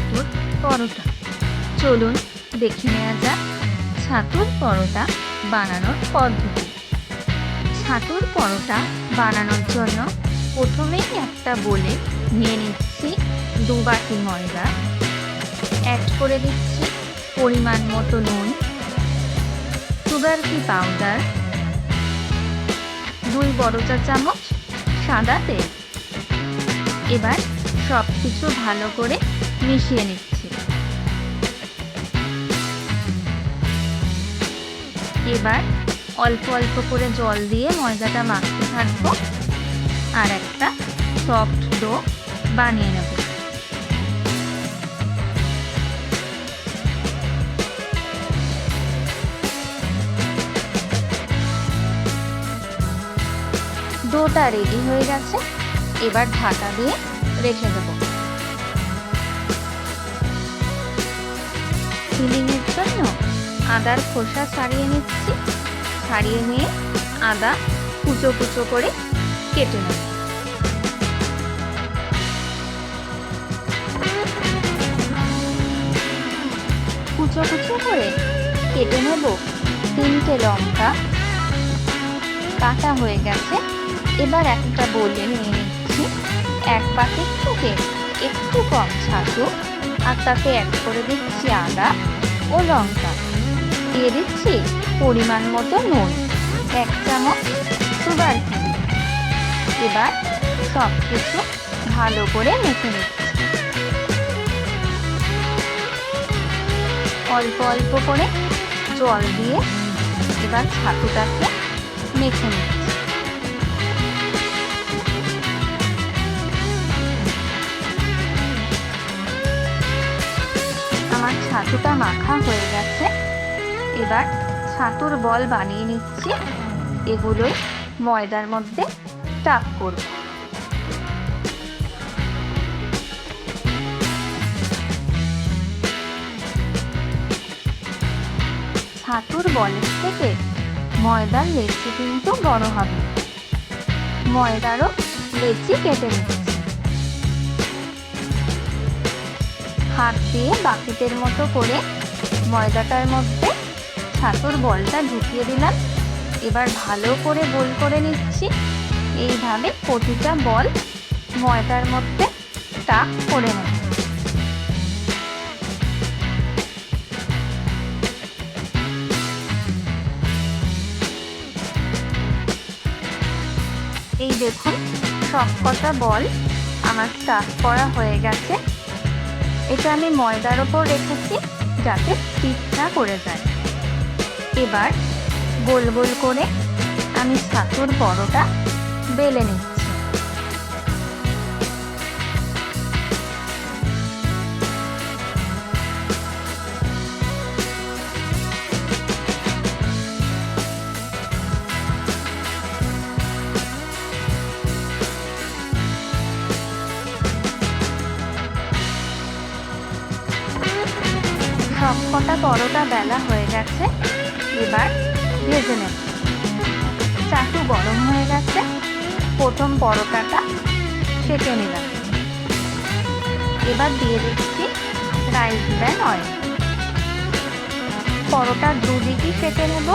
ছাতুর পরোটা। চলুন দেখে নেওয়া যাক ছাতুর পরোটা বানানোর পদ্ধতি। ছাতুর পরোটা বানানোর জন্য প্রথমেই একটা বলে নিয়ে নিচ্ছি দু বাটি ময়দা অ্যাড করে দিচ্ছি পরিমাণ মতো নুন সুগার কি পাউডার দুই বড় চা চামচ সাদা তেল। এবার সব কিছু ভালো করে মিশিয়ে নিচ্ছি। এবার অল্প অল্প করে জল দিয়ে ময়দাটা মাখতে থাকব। আর একটা সফট ডো বানিয়ে নেব। ডোটা রেডি হয়ে গেছে। এবার ঢাকা দিয়ে রেখে দেব। ফিলিংয়ের জন্য আদার খোসা ছাড়িয়ে নিচ্ছি। ছাড়িয়ে নিয়ে আদা কুচো কুচো করে কেটে নেব। কুচো কুচো করে কেটে নেব তিনটে লঙ্কা। কাটা হয়ে গেছে। এবার একটা বলে নিয়ে নিচ্ছি। এক পাকের থেকে একটু কম ছাতু আর তাতে অ্যাড করে দিচ্ছি আদা ও লঙ্কা। দিয়ে দিচ্ছি পরিমাণ মতো নুন, এক চামচ সুগার এবার সব কিছু ভালো করে মেখে নিচ্ছি। অল্প অল্প করে জল দিয়ে এবার ছাতুটাকে মেখে নিচ্ছি। আমার ছাতুটা মাখা হয়ে গেছে। এবার ছাতুর বল বানিয়ে নিচ্ছি। এগুলোই ময়দার মধ্যে টাক করব। ছাতুর বলের থেকে ময়দার লেচি কিন্তু বড় হবে। ময়দারও লেচি কেটে নিচ্ছি। হাত দিয়ে বাকিটের মতো করে ময়দাটার মধ্যে ছাতুর বলটা ঢুকিয়ে দিলাম। এবার ভালো করে গোল করে নিচ্ছি। এইভাবে প্রতিটা বল ময়দার মধ্যে টাক করে নেব। এই দেখুন সব কটা বল আমার স্টাফ করা হয়ে গেছে। এটা আমি ময়দার ওপর রেখেছি যাতে স্টিক না করে যায়। এবার গোল গোল করে আমি ছাতুর বড়টা বেলে নিচ্ছি। সব কটা পরোটা বেলা হয়ে গেছে। এবার ভেজে নেব। চাটু গরম হয়ে গেছে। প্রথম পরোটাটা সেঁকে নিলাম। এবার দিয়ে দিচ্ছি রাইস ব্র্যান অয়েল পরোটার দুদিকই সেঁকে নেব।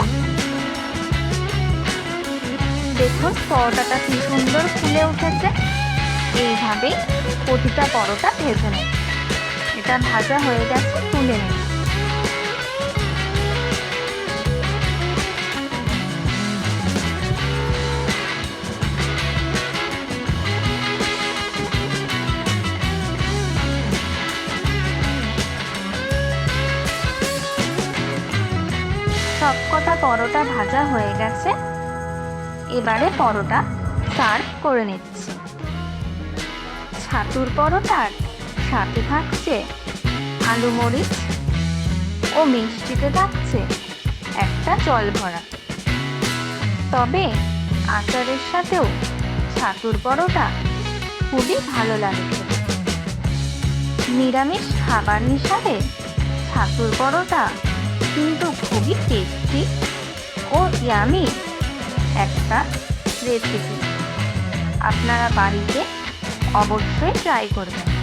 দেখুন, পরোটাটা কি সুন্দর ফুলে উঠেছে। এইভাবেই প্রতিটা পরোটা ভেজে নেব। এটা ভাজা হয়ে গেছে, তুলে নেব পরোটা ভাজা হয়ে গেছে। এবারে পরোটা সার্ভ করে নিচ্ছি। ছাতুর পরোটার সাথে থাকছে আলু মরিচ ও মিষ্টিতে থাকছে একটা জল ভরা। তবে আচারের সাথেও ছাতুর পরোটা খুবই ভালো লাগে নিরামিষ খাবার হিসাবে ছাতুর পরোটা কিন্তু খুবই টেস্টি ও ইয়ামি একটা রেসিপি আপনারা বাড়িতে অবশ্যই ট্রাই করবেন।